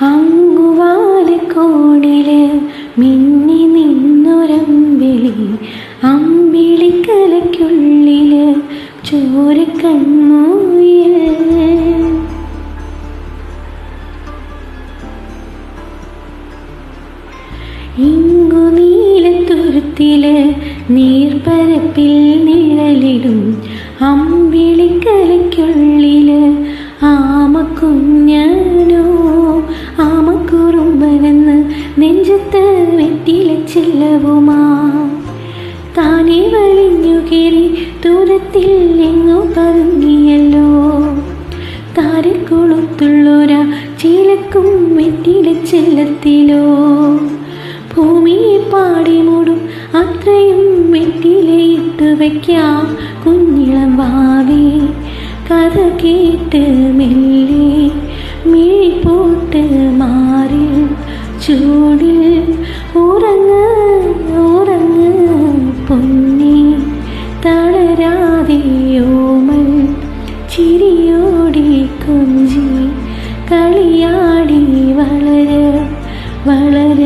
അങ്ങുവാലക്കോണിൽ മിന്നി നിന്നൊരമ്പിളി അമ്പിളിക്കലയ്ക്കുള്ളിൽ ചോരക്കൺമൂയിൽ ഇങ്ങു നീലത്തുരുത്തിൽ നീർപ്പരപ്പിൽ നിഴലിടും അമ്പിളിക്കലയ്ക്കുള്ളിൽ നെഞ്ചത്ത് വെറ്റില ചെല്ലവുമാ. താനെ വലിഞ്ഞു കയറി ദൂരത്തിൽ എങ്ങോ പതുങ്ങിയല്ലോ. താരക്കുളത്തുള്ളൊരാ ചീലക്കും വെറ്റില ചെല്ലത്തിലോ. ഭൂമിയെ പാടി മൂടും അത്രയും വെറ്റിലയിട്ട് വയ്ക്കാം കുഞ്ഞിളം വാവേ കഥ കേട്ട് മെല്ലെ ചിരിയോടി കൊഞ്ചി കളിയാടി വളര വളര